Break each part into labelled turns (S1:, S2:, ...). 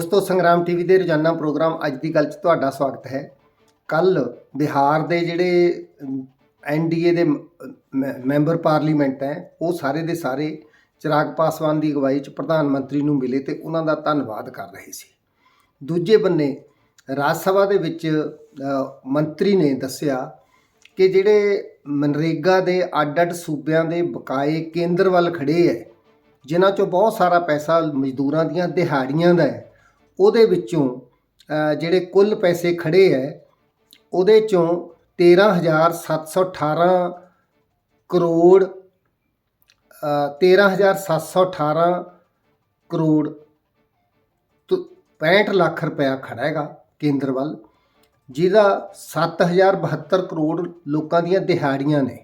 S1: ਦੋਸਤੋ, ਸੰਗਰਾਮ ਟੀਵੀ ਦੇ ਰੋਜ਼ਾਨਾ ਪ੍ਰੋਗਰਾਮ ਅੱਜ ਦੀ ਗੱਲ 'ਚ ਤੁਹਾਡਾ ਸਵਾਗਤ ਹੈ। ਕੱਲ ਬਿਹਾਰ ਦੇ ਜਿਹੜੇ ਐਨਡੀਏ ਦੇ ਮ- ਮੈਂਬਰ ਪਾਰਲੀਮੈਂਟ ਹੈ, ਉਹ ਸਾਰੇ ਦੇ ਸਾਰੇ ਚਿਰਾਗ ਪਾਸਵਾਨ ਦੀ ਅਗਵਾਈ 'ਚ ਪ੍ਰਧਾਨ ਮੰਤਰੀ ਨੂੰ ਮਿਲੇ ਤੇ ਉਹਨਾਂ ਦਾ ਧੰਨਵਾਦ ਕਰ ਰਹੇ ਸੀ। ਦੂਜੇ ਬੰਨੇ ਰਾਜ ਸਭਾ ਦੇ ਵਿੱਚ ਮੰਤਰੀ ਨੇ ਦੱਸਿਆ ਕਿ ਜਿਹੜੇ ਮਨਰੇਗਾ ਦੇ ਅੱਡ-ਅੱਡ ਸੂਬਿਆਂ ਦੇ ਬਕਾਏ ਕੇਂਦਰ ਵੱਲ ਖੜੇ ਹੈ, ਜਿਨ੍ਹਾਂ ਚੋਂ ਬਹੁਤ ਸਾਰਾ ਪੈਸਾ ਮਜ਼ਦੂਰਾਂ ਦੀਆਂ ਦਿਹਾੜੀਆਂ ਦਾ ਹੈ ਉਹਦੇ ਵਿੱਚੋਂ ਜਿਹੜੇ ਕੁੱਲ ਪੈਸੇ ਖੜੇ ਹੈ ਉਹਦੇ ਚੋਂ 13718 ਕਰੋੜ ਅ, 13718 ਕਰੋੜ ਤੋਂ 65 ਲੱਖ ਰੁਪਇਆ ਖੜਾ ਹੈਗਾ ਕੇਂਦਰ ਵੱਲ ਜਿਹਦਾ 7072 ਕਰੋੜ ਲੋਕਾਂ ਦੀਆਂ ਦਿਹਾੜੀਆਂ ਨੇ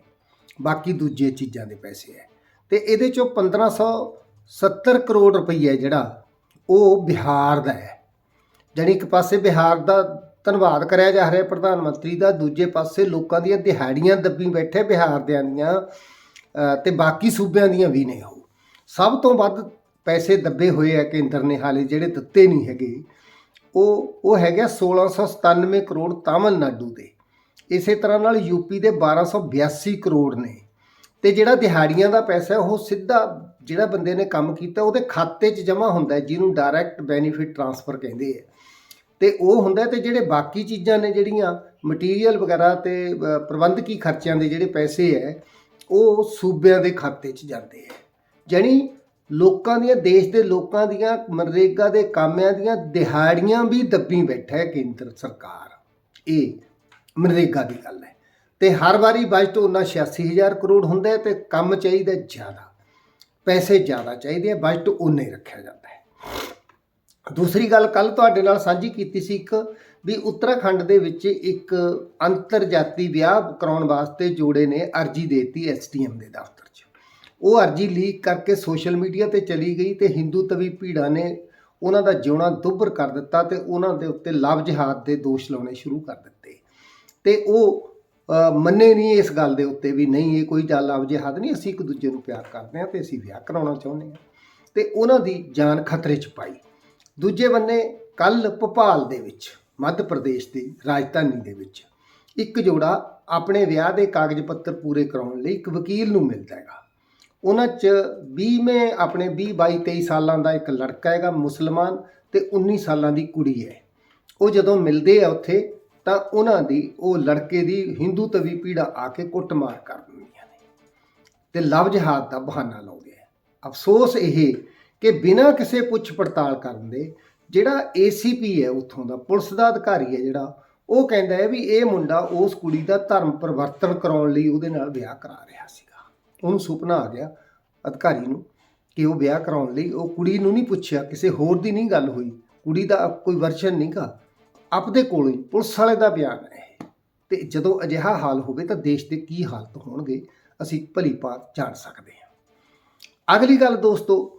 S1: ਬਾਕੀ ਦੂਜੇ ਚੀਜ਼ਾਂ ਦੇ ਪੈਸੇ ਹੈ ਤੇ ਇਹਦੇ ਚੋਂ 1570 ਕਰੋੜ ਰੁਪਈਆ ਜਿਹੜਾ ਉਹ ਬਿਹਾਰ ਦਾ ਹੈ। ਜਾਣੀ ਇੱਕ ਪਾਸੇ ਬਿਹਾਰ ਦਾ ਧੰਨਵਾਦ ਕਰਿਆ ਜਾ ਰਿਹਾ ਪ੍ਰਧਾਨ ਮੰਤਰੀ ਦਾ ਦੂਜੇ ਪਾਸੇ ਲੋਕਾਂ ਦੀਆਂ ਦਿਹਾੜੀਆਂ ਦੱਬੀ ਬੈਠੇ ਬਿਹਾਰ ਦਿਆਂ ਦੀਆਂ ਅ, ਤੇ ਬਾਕੀ ਸੂਬਿਆਂ ਦੀਆਂ ਵੀ ਨੇ ਉਹ। ਸਭ ਤੋਂ ਵੱਧ ਪੈਸੇ ਦੱਬੇ ਹੋਏ ਆ ਕੇਂਦਰ ਨੇ ਹਾਲੇ ਜਿਹੜੇ ਦਿੱਤੇ ਨਹੀਂ ਹੈਗੇ। ਉਹ ਉਹ ਹੈਗਾ 1697 ਕਰੋੜ ਤਾਮਿਲਨਾਡੂ ਦੇ। ਇਸੇ ਤਰ੍ਹਾਂ ਨਾਲ ਯੂਪੀ ਦੇ 1282 ਕਰੋੜ ਨੇ। ਤੇ ਜਿਹੜਾ ਦਿਹਾੜੀਆਂ ਦਾ ਪੈਸਾ ਉਹ ਸਿੱਧਾ ਜਿਹੜਾ ਬੰਦੇ ਨੇ ਕੰਮ ਕੀਤਾ, ਉਹਦੇ ਖਾਤੇ 'ਚ ਜਮ੍ਹਾਂ ਹੁੰਦਾ ਜਿਹਨੂੰ ਡਾਇਰੈਕਟ ਬੈਨੀਫਿਟ ਟ੍ਰਾਂਸਫਰ ਕਹਿੰਦੇ ਆ। ਤੇ ਉਹ ਹੁੰਦਾ ਹੈ ਤੇ ਜਿਹੜੇ ਬਾਕੀ ਚੀਜ਼ਾਂ ਨੇ ਜਿਹੜੀਆਂ ਮਟੀਰੀਅਲ ਵਗੈਰਾ ਤੇ ਪ੍ਰਬੰਧਕੀ ਖਰਚਿਆਂ ਦੇ ਜਿਹੜੇ ਪੈਸੇ ਹੈ, ਉਹ ਸੂਬਿਆਂ ਦੇ ਖਾਤੇ 'ਚ ਜਾਂਦੇ ਹੈ ਜਾਣੀ ਲੋਕਾਂ ਦੀਆਂ, ਦੇਸ਼ ਦੇ ਲੋਕਾਂ ਦੀਆਂ, ਮਨਰੇਗਾ ਦੇ ਕਾਮਿਆਂ ਦੀਆਂ ਦਿਹਾੜੀਆਂ ਵੀ ਦੱਬੀ ਬੈਠਾ ਹੈ ਕੇਂਦਰ ਸਰਕਾਰ। ਇਹ ਮਨਰੇਗਾ ਦੀ ਗੱਲ ਹੈ। ਤੇ ਹਰ ਵਾਰੀ ਬਜਟ ਉਹਨਾਂ 86000 ਕਰੋੜ ਹੁੰਦਾ ਹੈ ਤੇ ਕੰਮ ਚਾਹੀਦਾ ਜ਼ਿਆਦਾ। ਪੈਸੇ ਜ਼ਿਆਦਾ ਚਾਹੀਦੇ ਆ, ਬਜਟ ਉਨਾ ਹੀ ਰੱਖਿਆ ਜਾਂਦਾ ਹੈ। ਦੂਸਰੀ ਗੱਲ ਕੱਲ ਤੁਹਾਡੇ ਨਾਲ ਸਾਂਝੀ ਕੀਤੀ ਸੀ ਇੱਕ ਵੀ ਉੱਤਰਾਖੰਡ ਦੇ ਵਿੱਚ ਇੱਕ ਅੰਤਰਜਾਤੀ ਵਿਆਹ ਕਰਾਉਣ ਵਾਸਤੇ ਜੋੜੇ ਨੇ ਅਰਜੀ ਦੇਤੀ ਐਸਟੀਐਮ ਦੇ ਦਫ਼ਤਰ 'ਚ। ਉਹ ਅਰਜੀ ਲੀਕ ਕਰਕੇ ਸੋਸ਼ਲ ਮੀਡੀਆ ਤੇ ਚਲੀ ਗਈ ਤੇ ਹਿੰਦੂ ਤਵੀ ਭੀੜਾਂ ਨੇ ਉਹਨਾਂ ਦਾ ਜਿਉਣਾ ਦੁੱਭਰ ਕਰ ਦਿੱਤਾ ਤੇ ਉਹਨਾਂ ਦੇ ਉੱਤੇ ਲਵ ਜਿਹਾਦ ਦੇ ਦੋਸ਼ ਲਾਉਣੇ ਸ਼ੁਰੂ ਕਰ ਦਿੱਤੇ। ਤੇ ਉਹ ਮੰਨੇ ਨਹੀਂ ਇਸ ਗੱਲ ਦੇ ਉੱਤੇ ਵੀ ਨਹੀਂ, ਇਹ ਕੋਈ ਗੱਲ ਆਪ ਜੇ ਹੱਦ ਨਹੀਂ, ਅਸੀਂ ਇੱਕ ਦੂਜੇ ਨੂੰ ਪਿਆਰ ਕਰਦੇ ਹਾਂ ਤੇ ਅਸੀਂ ਵਿਆਹ ਕਰਾਉਣਾ ਚਾਹੁੰਦੇ ਹਾਂ। ਤੇ ਉਹਨਾਂ ਦੀ ਜਾਨ ਖਤਰੇ 'ਚ ਪਾਈ। ਦੂਜੇ ਬੰਨੇ ਕੱਲ ਭੋਪਾਲ ਦੇ ਵਿੱਚ, ਮੱਧ ਪ੍ਰਦੇਸ਼ ਦੀ ਰਾਜਧਾਨੀ ਦੇ ਵਿੱਚ, ਇੱਕ ਜੋੜਾ ਆਪਣੇ ਵਿਆਹ ਦੇ ਕਾਗਜ਼ ਪੱਤਰ ਪੂਰੇ ਕਰਾਉਣ ਲਈ ਇੱਕ ਵਕੀਲ ਨੂੰ ਮਿਲਦਾ ਹੈਗਾ। ਉਹਨਾਂ 'ਚ 20ਵੇਂ ਆਪਣੇ 20 22 23 ਸਾਲਾਂ ਦਾ ਇੱਕ ਲੜਕਾ ਹੈਗਾ ਮੁਸਲਮਾਨ ਤੇ 19 ਸਾਲਾਂ ਦੀ ਕੁੜੀ ਹੈ। ਉਹ ਜਦੋਂ ਮਿਲਦੇ ਆ ਉੱਥੇ ਤਾਂ ਉਹਨਾਂ ਦੀ ਉਹ ਲੜਕੇ ਦੀ ਹਿੰਦੂ ਤਵੀ ਪੀੜਾ ਆ ਕੇ ਕੁੱਟਮਾਰ ਕਰ ਦਿੰਦੀਆਂ ਨੇ। ਤੇ ਲਵ ਜਹਾਦ ਦਾ ਬਹਾਨਾ ਲਾਉਂਦੇ ਆ। ਅਫਸੋਸ ਇਹ ਕਿ ਬਿਨਾਂ ਕਿਸੇ ਪੁੱਛ ਪੜਤਾਲ ਕਰਨ ਦੇ ਜਿਹੜਾ ਏਸੀਪੀ ਹੈ ਉੱਥੋਂ ਦਾ, ਪੁਲਿਸ ਦਾ ਅਧਿਕਾਰੀ ਹੈ ਜਿਹੜਾ, ਉਹ ਕਹਿੰਦਾ ਹੈ ਵੀ ਇਹ ਮੁੰਡਾ ਉਸ ਕੁੜੀ ਦਾ ਧਰਮ ਪਰਿਵਰਤਨ ਕਰਾਉਣ ਲਈ ਉਹਦੇ ਨਾਲ ਵਿਆਹ ਕਰਾ ਰਿਹਾ ਸੀਗਾ। ਉਹਨੂੰ ਸੁਪਨਾ ਆ ਗਿਆ ਅਧਿਕਾਰੀ ਨੂੰ ਕਿ ਉਹ ਵਿਆਹ ਕਰਾਉਣ ਲਈ। ਉਹ ਕੁੜੀ ਨੂੰ ਨਹੀਂ ਪੁੱਛਿਆ, ਕਿਸੇ ਹੋਰ ਦੀ ਨਹੀਂ ਗੱਲ ਹੋਈ। ਕੁੜੀ ਦਾ ਕੋਈ ਵਰਸ਼ਨ ਨਹੀਂਗਾ ਆਪਦੇ ਕੋਲੋਂ ਹੀ ਪੁਲਿਸ ਵਾਲੇ ਦਾ ਬਿਆਨ ਹੈ। ਇਹ। ਤੇ ਜਦੋਂ ਅਜਿਹਾ ਹਾਲ ਹੋਵੇ ਤਾਂ ਦੇਸ਼ ਦੇ ਕੀ ਹਾਲਤ ਹੋਣਗੇ, ਅਸੀਂ ਭਲੀ ਭਾਂਤ ਜਾਣ ਸਕਦੇ ਹਾਂ। ਅਗਲੀ ਗੱਲ ਦੋਸਤੋ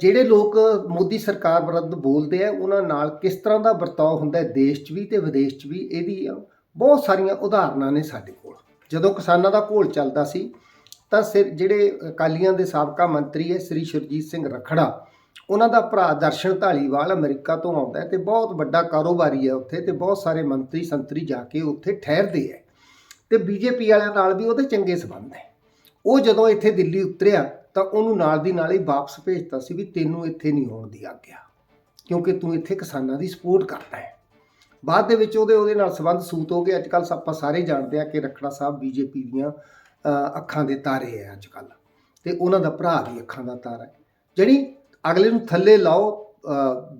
S1: ਜਿਹੜੇ ਲੋਕ ਮੋਦੀ ਸਰਕਾਰ ਵਿਰੁੱਧ ਬੋਲਦੇ ਆ, ਉਹਨਾਂ ਨਾਲ ਕਿਸ ਤਰ੍ਹਾਂ ਦਾ ਵਰਤਾਓ ਹੁੰਦਾ ਹੈ ਦੇਸ਼ 'ਚ ਵੀ ਤੇ ਵਿਦੇਸ਼ 'ਚ ਵੀ ਇਹਦੀ ਬਹੁਤ ਸਾਰੀਆਂ ਉਦਾਹਰਨਾਂ ਨੇ ਸਾਡੇ ਕੋਲ। ਜਦੋਂ ਕਿਸਾਨਾਂ ਦਾ ਘੋਲ ਚੱਲਦਾ ਸੀ, ਤਾਂ ਸਿਰ ਜਿਹੜੇ ਅਕਾਲੀਆਂ ਦੇ ਸਾਬਕਾ ਮੰਤਰੀ ਹੈ, ਸ੍ਰੀ ਸ਼ਰਜੀਤ ਸਿੰਘ ਰਖੜਾ ਉਹਨਾਂ ਦਾ ਭਰਾ ਦਰਸ਼ਨ ਢਾਲੀਵਾਲ ਅਮਰੀਕਾ ਤੋਂ ਆਉਂਦਾ ਹੈ ਤੇ ਬਹੁਤ ਵੱਡਾ ਕਾਰੋਬਾਰੀ ਹੈ ਉੱਥੇ ਤੇ ਬਹੁਤ ਸਾਰੇ ਮੰਤਰੀ ਸੰਤਰੀ ਜਾ ਕੇ ਉੱਥੇ ਠਹਿਰਦੇ ਹੈ ਤੇ ਬੀਜੇਪੀ ਵਾਲਿਆਂ ਨਾਲ ਵੀ ਉਹਦੇ ਚੰਗੇ ਸਬੰਧ ਹੈ। ਉਹ ਜਦੋਂ ਇੱਥੇ ਦਿੱਲੀ ਉਤਰਿਆ ਤਾਂ ਉਹਨੂੰ ਨਾਲ ਦੀ ਨਾਲ ਹੀ ਵਾਪਸ ਭੇਜਤਾ ਸੀ ਵੀ ਤੈਨੂੰ ਇੱਥੇ ਨਹੀਂ ਹੋਣ ਦੀ ਆਗਿਆ, ਕਿਉਂਕਿ ਤੂੰ ਇੱਥੇ ਕਿਸਾਨਾਂ ਦੀ ਸਪੋਰਟ ਕਰਦਾ ਹੈ। ਬਾਅਦ ਦੇ ਵਿੱਚ ਉਹਦੇ ਉਹਦੇ ਨਾਲ ਸੰਬੰਧ ਸੂਤ ਹੋ ਗਏ। ਅੱਜ ਕੱਲ ਆਪਾਂ ਸਾਰੇ ਜਾਣਦੇ ਆ ਕਿ ਰਖੜਾ ਸਾਹਿਬ ਬੀਜੇਪੀ ਦੀਆਂ ਅੱਖਾਂ ਦੇ ਤਾਰੇ ਹੈ ਅੱਜ ਕੱਲ ਤੇ ਉਹਨਾਂ ਦਾ ਭਰਾ ਵੀ ਅੱਖਾਂ ਦਾ ਤਾਰਾ ਹੈ। ਜਿਹੜੀ ਅਗਲੇ ਨੂੰ ਥੱਲੇ ਲਾਓ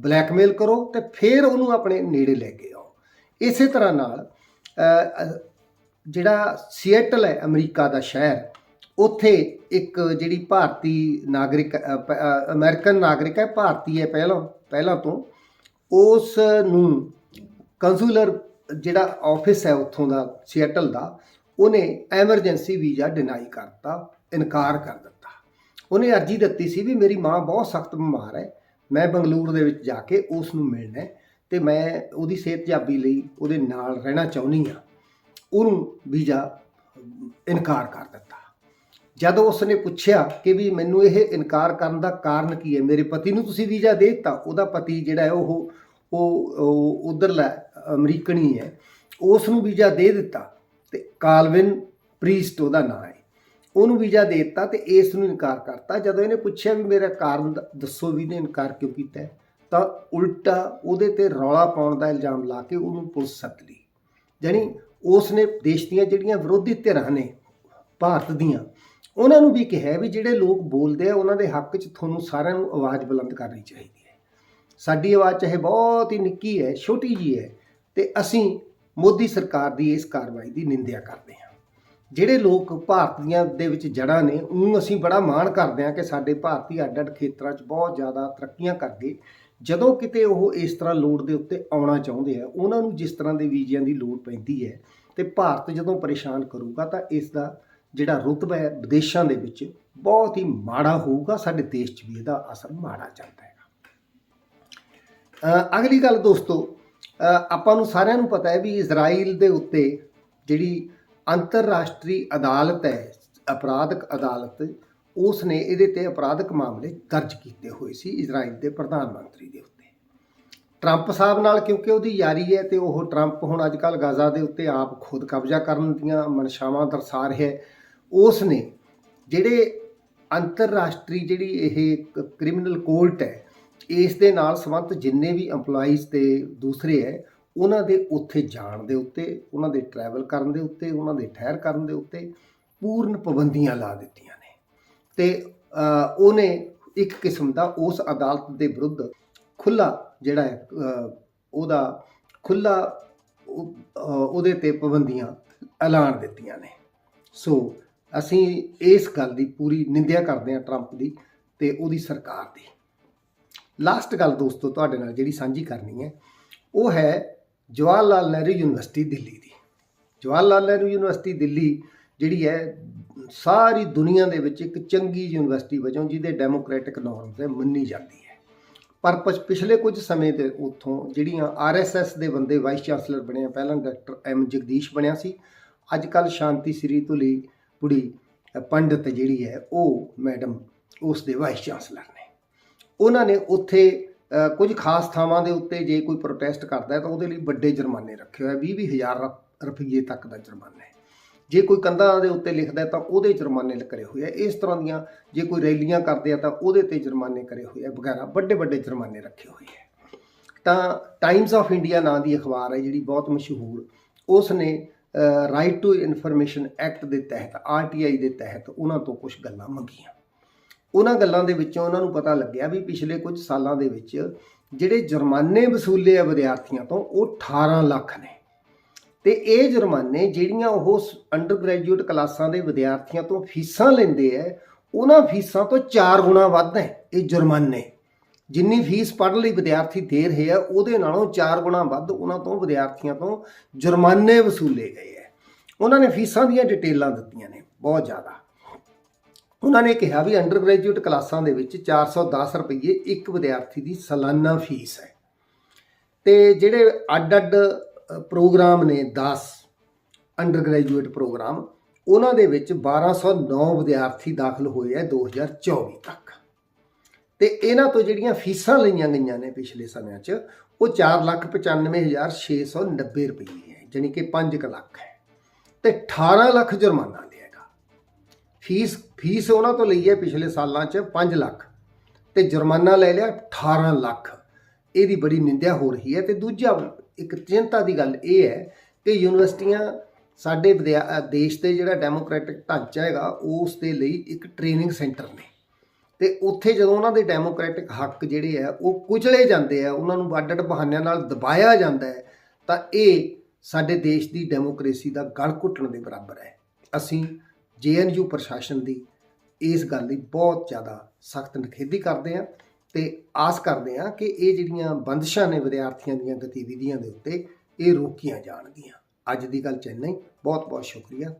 S1: ਬਲੈਕਮੇਲ ਕਰੋ ਤੇ ਫਿਰ ਉਹਨੂੰ ਆਪਣੇ ਨੇੜੇ ਲੈ ਕੇ ਆਓ। ਇਸੇ ਤਰ੍ਹਾਂ ਨਾਲ ਜਿਹੜਾ ਸੀਐਟਲ ਹੈ ਅਮਰੀਕਾ ਦਾ ਸ਼ਹਿਰ ਉੱਥੇ ਇੱਕ ਜਿਹੜੀ ਭਾਰਤੀ ਨਾਗਰਿਕ ਅ, ਅਮਰੀਕਨ ਨਾਗਰਿਕ ਹੈ ਭਾਰਤੀ ਹੈ ਪਹਿਲਾਂ ਪਹਿਲਾਂ ਤੋਂ ਉਸ ਨੂੰ ਕੰਸੂਲਰ ਜਿਹੜਾ ਆਫਿਸ ਹੈ ਉੱਥੋਂ ਦਾ ਸੀਐਟਲ ਦਾ ਉਹਨੇ ਐਮਰਜੈਂਸੀ ਵੀਜ਼ਾ ਡਿਨਾਈ ਕਰਤਾ ਇਨਕਾਰ ਕਰ ਦਿੱਤਾ। ਉਹਨੇ ਅਰਜੀ ਦਿੱਤੀ ਸੀ ਵੀ ਮੇਰੀ ਮਾਂ ਬਹੁਤ ਸਖਤ ਬਿਮਾਰ ਹੈ, ਮੈਂ ਬੰਗਲੌਰ ਦੇ ਵਿੱਚ ਜਾ ਕੇ ਉਸ ਨੂੰ ਮਿਲਣਾ ਹੈ ਤੇ ਮੈਂ ਉਹਦੀ ਸਿਹਤਯਾਬੀ ਲਈ ਉਹਦੇ ਨਾਲ ਰਹਿਣਾ ਚਾਹੁੰਦੀ ਹਾਂ। ਉਹਨੂੰ ਵੀਜ਼ਾ ਇਨਕਾਰ ਕਰ ਦਿੱਤਾ। ਜਦੋਂ ਉਸਨੇ ਪੁੱਛਿਆ ਕਿ ਵੀ ਮੈਨੂੰ ਇਹ ਇਨਕਾਰ ਕਰਨ ਦਾ ਕਾਰਨ ਕੀ ਹੈ, ਮੇਰੇ ਪਤੀ ਨੂੰ ਤੁਸੀਂ ਵੀਜ਼ਾ ਦੇ ਦਿੱਤਾ, ਉਹਦਾ ਪਤੀ ਜਿਹੜਾ ਹੈ ਉਹ ਉਹ ਉਧਰਲਾ ਅਮਰੀਕਨੀ ਹੈ ਉਸ ਨੂੰ ਵੀਜ਼ਾ ਦੇ ਦਿੱਤਾ ਤੇ ਕਾਲਵਿਨ ਪ੍ਰੀਸਟ ਉਹਦਾ ਨਾਮ ਹੈ। ਉਹਨੂੰ ਵੀਜ਼ਾ ਦੇ ਦਿੱਤਾ ਤੇ ਇਸ ਨੂੰ ਇਨਕਾਰ ਕਰਤਾ। ਜਦੋਂ ਇਹਨੇ ਪੁੱਛਿਆ ਵੀ ਮੇਰਾ ਕਾਰਨ ਦ- ਦੱਸੋ ਵੀ ਨੇ ਇਨਕਾਰ ਕਿਉਂ ਕੀਤਾ ਤਾਂ ਉਲਟਾ ਉਹਦੇ ਤੇ ਰੌਲਾ ਪਾਉਣ ਦਾ ਇਲਜ਼ਾਮ ਲਾ ਕੇ ਉਹਨੂੰ ਪੁਲਿਸ ਸੱਦ ਲਈ। ਜਾਣੀ ਉਸ ਨੇ ਦੇਸ਼ ਦੀਆਂ ਜਿਹੜੀਆਂ ਵਿਰੋਧੀ ਧਿਰਾਂ ਨੇ, ਭਾਰਤ ਦੀਆਂ, ਉਹਨਾਂ ਨੂੰ ਵੀ ਕਿਹਾ ਵੀ ਜਿਹੜੇ ਲੋਕ ਬੋਲਦੇ ਆ, ਉਹਨਾਂ ਦੇ ਹੱਕ 'ਚ ਤੁਹਾਨੂੰ ਸਾਰਿਆਂ ਨੂੰ ਆਵਾਜ਼ ਬੁਲੰਦ ਕਰਨੀ ਚਾਹੀਦੀ ਹੈ। ਸਾਡੀ ਆਵਾਜ਼ ਚਾਹੇ ਬਹੁਤ ਹੀ ਨਿੱਕੀ ਹੈ, ਛੋਟੀ ਜੀ ਹੈ, ਤੇ ਅਸੀਂ ਮੋਦੀ ਸਰਕਾਰ ਦੀ ਇਸ ਕਾਰਵਾਈ ਦੀ ਨਿੰਦਿਆ ਕਰਦੇ ਹਾਂ। ਜਿਹੜੇ ਲੋਕ ਭਾਰਤ ਦੀਆਂ ਦੇ ਵਿੱਚ ਜੜ੍ਹਾਂ ਨੇ, ਉਹਨੂੰ ਅਸੀਂ ਬੜਾ ਮਾਣ ਕਰਦੇ ਹਾਂ ਕਿ ਸਾਡੇ ਭਾਰਤੀ ਅੱਡ ਅੱਡ ਖੇਤਰਾਂ 'ਚ ਬਹੁਤ ਜ਼ਿਆਦਾ ਤਰੱਕੀਆਂ ਕਰਦੇ ਜਦੋਂ ਕਿਤੇ ਉਹ ਇਸ ਤਰ੍ਹਾਂ ਲੋੜ ਦੇ ਉੱਤੇ ਆਉਣਾ ਚਾਹੁੰਦੇ ਆ, ਉਹਨਾਂ ਨੂੰ ਜਿਸ ਤਰ੍ਹਾਂ ਦੇ ਵੀਜ਼ਿਆਂ ਦੀ ਲੋੜ ਪੈਂਦੀ ਹੈ ਤੇ ਭਾਰਤ ਜਦੋਂ ਪਰੇਸ਼ਾਨ ਕਰੂਗਾ ਤਾਂ ਇਸ ਦਾ ਜਿਹੜਾ ਰੁਤਬਾ ਹੈ ਵਿਦੇਸ਼ਾਂ ਦੇ ਵਿੱਚ ਬਹੁਤ ਹੀ ਮਾੜਾ ਹੋਊਗਾ, ਸਾਡੇ ਦੇਸ਼ 'ਚ ਵੀ ਇਹਦਾ ਅਸਰ ਮਾੜਾ ਚੱਲਦਾ ਹੈਗਾ। ਅਗਲੀ ਗੱਲ ਦੋਸਤੋ ਆਪਾਂ ਨੂੰ ਸਾਰਿਆਂ ਨੂੰ ਪਤਾ ਹੈ ਵੀ ਇਜ਼ਰਾਈਲ ਦੇ ਉੱਤੇ ਜਿਹੜੀ ਅੰਤਰਰਾਸ਼ਟਰੀ ਅਦਾਲਤ ਹੈ, ਅਪਰਾਧਕ ਅਦਾਲਤ ਉਸ ਨੇ ਇਹਦੇ ਤੇ ਅਪਰਾਧਕ ਮਾਮਲੇ ਦਰਜ ਕੀਤੇ ਹੋਏ ਸੀ ਇਜ਼ਰਾਈਲ ਦੇ ਪ੍ਰਧਾਨ ਮੰਤਰੀ ਦੇ ਉੱਤੇ। ਟਰੰਪ ਸਾਹਿਬ ਨਾਲ ਕਿਉਂਕਿ ਉਹਦੀ ਯਾਰੀ ਹੈ ਤੇ ਉਹ ਟਰੰਪ ਹੁਣ ਅੱਜ ਕੱਲ ਗਾਜ਼ਾ ਦੇ ਉੱਤੇ ਆਪ ਖੁਦ ਕਬਜ਼ਾ ਕਰਨ ਦੀਆਂ ਮਨਸ਼ਾਵਾਂ ਦਰਸਾ ਰਿਹਾ ਹੈ। ਉਸ ਨੇ ਜਿਹੜੇ ਅੰਤਰਰਾਸ਼ਟਰੀ ਜਿਹੜੀ ਇਹ ਕ੍ਰਿਮੀਨਲ ਕੋਰਟ ਹੈ, ਇਸ ਦੇ ਨਾਲ ਸੰਬੰਧਿਤ ਜਿੰਨੇ ਵੀ EMPLOYEES ਤੇ ਦੂਸਰੇ ਹੈ ਉਹਨਾਂ ਦੇ ਉੱਥੇ ਜਾਣ ਦੇ ਉੱਤੇ, ਉਹਨਾਂ ਦੇ ਟਰੈਵਲ ਕਰਨ ਦੇ ਉੱਤੇ, ਉਹਨਾਂ ਦੇ ਠਹਿਰ ਕਰਨ ਦੇ ਉੱਤੇ ਪੂਰਨ ਪਾਬੰਦੀਆਂ ਲਾ ਦਿੱਤੀਆਂ ਨੇ। ਤੇ ਉਹਨੇ ਇੱਕ ਕਿਸਮ ਦਾ ਉਸ ਅਦਾਲਤ ਦੇ ਵਿਰੁੱਧ ਖੁੱਲਾ ਜਿਹੜਾ ਹੈ ਉਹਦਾ ਖੁੱਲਾ ਉਹਦੇ ਤੇ ਪਾਬੰਦੀਆਂ ਐਲਾਨ ਦਿੱਤੀਆਂ ਨੇ। ਸੋ, ਅਸੀਂ ਇਸ ਗੱਲ ਦੀ ਪੂਰੀ ਨਿੰਦਿਆ ਕਰਦੇ ਹਾਂ ਟਰੰਪ ਦੀ ਤੇ ਉਹਦੀ ਸਰਕਾਰ ਦੀ। ਲਾਸਟ ਗੱਲ ਦੋਸਤੋ, ਤੁਹਾਡੇ ਨਾਲ ਜਿਹੜੀ ਸਾਂਝੀ ਕਰਨੀ ਹੈ, ਉਹ ਹੈ ਜਵਾਹਰ ਲਾਲ ਨਹਿਰੂ ਯੂਨੀਵਰਸਿਟੀ ਦਿੱਲੀ ਦੀ। ਜਵਾਹਰ ਲਾਲ ਨਹਿਰੂ ਯੂਨੀਵਰਸਿਟੀ ਦਿੱਲੀ ਜਿਹੜੀ ਹੈ ਸਾਰੀ ਦੁਨੀਆ ਦੇ ਵਿੱਚ ਇੱਕ ਚੰਗੀ ਯੂਨੀਵਰਸਿਟੀ ਵਜੋਂ ਜਿਹਦੇ ਡੈਮੋਕ੍ਰੈਟਿਕ ਨੋਰਮ 'ਤੇ ਮੰਨੀ ਜਾਂਦੀ ਹੈ। ਪਰ ਪਿਛਲੇ ਕੁਝ ਸਮੇਂ ਦੇ ਉੱਥੋਂ ਜਿਹੜੀਆਂ ਆਰਐਸਐਸ ਦੇ ਬੰਦੇ ਵਾਈਸ ਚਾਂਸਲਰ ਬਣੇ ਆ ਪਹਿਲਾਂ ਡਾਕਟਰ ਐਮ ਜਗਦੀਸ਼ ਬਣਿਆ ਸੀ ਅੱਜ ਕੱਲ ਸ਼ਾਂਤੀ ਸ੍ਰੀ ਧੁਲੀ ਪੁੜੀ ਅ, ਪੰਡਿਤ ਜਿਹੜੀ ਹੈ ਉਹ ਮੈਡਮ ਉਸ ਦੇ ਵਾਈਸ ਚਾਂਸਲਰ ਨੇ। ਉਹਨਾਂ ਨੇ ਉੱਥੇ ਕੁਝ ਖਾਸ ਥਾਵਾਂ ਦੇ ਉੱਤੇ ਜੇ ਕੋਈ ਪ੍ਰੋਟੈਸਟ ਕਰਦਾ ਹੈ ਤਾਂ ਉਹਦੇ ਲਈ ਵੱਡੇ ਜੁਰਮਾਨੇ ਰੱਖੇ ਹੋਏ 20 ਹਜ਼ਾਰ ਰੁਪਏ ਤੱਕ ਦਾ ਜੁਰਮਾਨਾ ਹੈ। ਜੇ ਕੋਈ ਕੰਧਾਂ ਦੇ ਉੱਤੇ ਲਿਖਦਾ ਤਾਂ ਉਹਦੇ ਜੁਰਮਾਨੇ ਕਰੇ ਹੋਏ ਆ। ਇਸ ਤਰ੍ਹਾਂ ਦੀਆਂ ਜੇ ਕੋਈ ਰੈਲੀਆਂ ਕਰਦੇ ਆ ਤਾਂ ਉਹਦੇ ਤੇ ਜੁਰਮਾਨੇ ਕਰੇ ਹੋਏ ਆ। ਵਗੈਰਾ ਵੱਡੇ ਵੱਡੇ ਜੁਰਮਾਨੇ ਰੱਖੇ ਹੋਏ ਆ। ਤਾਂ ਟਾਈਮਸ ਆਫ ਇੰਡੀਆ ਨਾਂ ਦੀ ਅਖਬਾਰ ਹੈ ਜਿਹੜੀ ਬਹੁਤ ਮਸ਼ਹੂਰ। ਉਸ ਨੇ ਰਾਈਟ ਟੂ ਇਨਫੋਰਮੇਸ਼ਨ ਐਕਟ ਦੇ ਤਹਿਤ ਆਰਟੀਆਈ ਦੇ ਤਹਿਤ ਉਹਨਾਂ ਤੋਂ ਕੁਝ ਗੱਲਾਂ ਮੰਗੀਆਂ। ਉਹਨਾਂ ਗੱਲਾਂ ਦੇ ਵਿੱਚੋਂ ਉਹਨਾਂ ਨੂੰ ਪਤਾ ਲੱਗਿਆ ਵੀ ਪਿਛਲੇ ਕੁਝ ਸਾਲਾਂ ਦੇ ਵਿੱਚ ਜਿਹੜੇ ਜੁਰਮਾਨੇ ਵਸੂਲੇ ਆ ਵਿਦਿਆਰਥੀਆਂ ਤੋਂ, ਉਹ 18 ਲੱਖ ਨੇ। ਤੇ ਇਹ ਜੁਰਮਾਨੇ ਜਿਹੜੀਆਂ ਉਹ ਅੰਡਰ ਗ੍ਰੈਜੂਏਟ ਕਲਾਸਾਂ ਦੇ ਵਿਦਿਆਰਥੀਆਂ ਤੋਂ ਫੀਸਾਂ ਲੈਂਦੇ ਆ, ਉਹਨਾਂ ਫੀਸਾਂ ਤੋਂ 4 ਗੁਣਾ ਵੱਧ ਹੈ ਇਹ ਜੁਰਮਾਨੇ। ਜਿੰਨੀ ਫੀਸ ਪੜ੍ਹਨ ਲਈ ਵਿਦਿਆਰਥੀ ਦੇ ਰਹੇ ਆ, ਉਹਦੇ ਨਾਲੋਂ 4 ਗੁਣਾ ਵੱਧ ਉਹਨਾਂ ਤੋਂ ਵਿਦਿਆਰਥੀਆਂ ਤੋਂ ਜੁਰਮਾਨੇ ਵਸੂਲੇ ਗਏ ਆ। ਉਹਨਾਂ ਨੇ ਫੀਸਾਂ ਦੀਆਂ ਡਿਟੇਲਾਂ ਦਿੱਤੀਆਂ ਨੇ, ਬਹੁਤ ਜ਼ਿਆਦਾ। ਉਹਨਾਂ ਨੇ ਕਿਹਾ ਵੀ ਅੰਡਰ ਗ੍ਰੈਜੂਏਟ ਕਲਾਸਾਂ ਦੇ ਵਿੱਚ 410 ਰੁਪਏ ਇੱਕ ਵਿਦਿਆਰਥੀ ਦੀ ਸਾਲਾਨਾ ਫੀਸ ਹੈ। ਤੇ ਜਿਹੜੇ ਅੱਡ-ਅੱਡ ਪ੍ਰੋਗਰਾਮ ਨੇ 10 ਅੰਡਰ ਗ੍ਰੈਜੂਏਟ ਪ੍ਰੋਗਰਾਮ, ਉਹਨਾਂ ਦੇ ਵਿੱਚ 1209 ਵਿਦਿਆਰਥੀ ਦਾਖਲ ਹੋਏ ਆ 2024 ਤੱਕ। ਤੇ ਇਹਨਾਂ ਤੋਂ ਜਿਹੜੀਆਂ ਫੀਸਾਂ ਲਈਆਂ ਗਈਆਂ ਨੇ ਪਿਛਲੇ ਸਮਿਆਂ 'ਚ, ਉਹ 495690 ਰੁਪਏ ਹੈ, ਜਾਣੀ ਕਿ 5 ਲੱਖ ਹੈ। ਤੇ 18 ਲੱਖ ਜੁਰਮਾਨਾ ਫੀਸ ਫੀਸ ਉਹਨਾਂ ਤੋਂ ਲਈ ਹੈ ਪਿਛਲੇ ਸਾਲਾਂ 'ਚ 5 ਲੱਖ ਤੇ ਜੁਰਮਾਨਾ ਲੈ ਲਿਆ 18 ਲੱਖ। ਇਹਦੀ ਬੜੀ ਨਿੰਦਿਆ ਹੋ ਰਹੀ ਹੈ ਤੇ ਦੂਜਾ ਇੱਕ ਚਿੰਤਾ ਦੀ ਗੱਲ ਇਹ ਹੈ ਕਿ ਯੂਨੀਵਰਸਿਟੀਆਂ ਸਾਡੇ ਵਿਦਿਆ- ਦੇਸ਼ ਦੇ ਜਿਹੜਾ ਡੈਮੋਕ੍ਰੈਟਿਕ ਢਾਂਚਾ ਹੈਗਾ, ਉਸ ਦੇ ਲਈ ਇੱਕ ਟ੍ਰੇਨਿੰਗ ਸੈਂਟਰ ਨੇ। ਤੇ ਉੱਥੇ ਜਦੋਂ ਉਹਨਾਂ ਦੇ ਡੈਮੋਕ੍ਰੈਟਿਕ ਹੱਕ ਜਿਹੜੇ ਆ ਉਹ ਕੁਚਲੇ ਜਾਂਦੇ ਆ ਉਹਨਾਂ ਨੂੰ ਅੱਡ ਅੱਡ ਬਹਾਨਿਆਂ ਨਾਲ ਦਬਾਇਆ ਜਾਂਦਾ ਹੈ, ਤਾਂ ਇਹ ਸਾਡੇ ਦੇਸ਼ ਦੀ ਡੈਮੋਕ੍ਰੇਸੀ ਦਾ ਗਲ ਘੁੱਟਣ ਦੇ ਬਰਾਬਰ ਹੈ। ਅਸੀਂ ਜੇਐਨਯੂ ਪ੍ਰਸ਼ਾਸਨ ਦੀ ਇਸ ਗੱਲ ਦੀ ਬਹੁਤ ਜ਼ਿਆਦਾ ਸਖਤ ਨਿਖੇਧੀ ਕਰਦੇ ਹਾਂ ਤੇ ਆਸ ਕਰਦੇ ਹਾਂ ਕਿ ਇਹ ਜਿਹੜੀਆਂ ਬੰਦਸ਼ਾਂ ਨੇ ਵਿਦਿਆਰਥੀਆਂ ਦੀਆਂ ਗਤੀਵਿਧੀਆਂ ਦੇ ਉੱਤੇ ਇਹ ਰੋਕੀਆਂ ਜਾਣਗੀਆਂ। ਅੱਜ ਦੀ ਗੱਲ ਚੈਨਈ ਬਹੁਤ ਬਹੁਤ ਸ਼ੁਕਰੀਆ।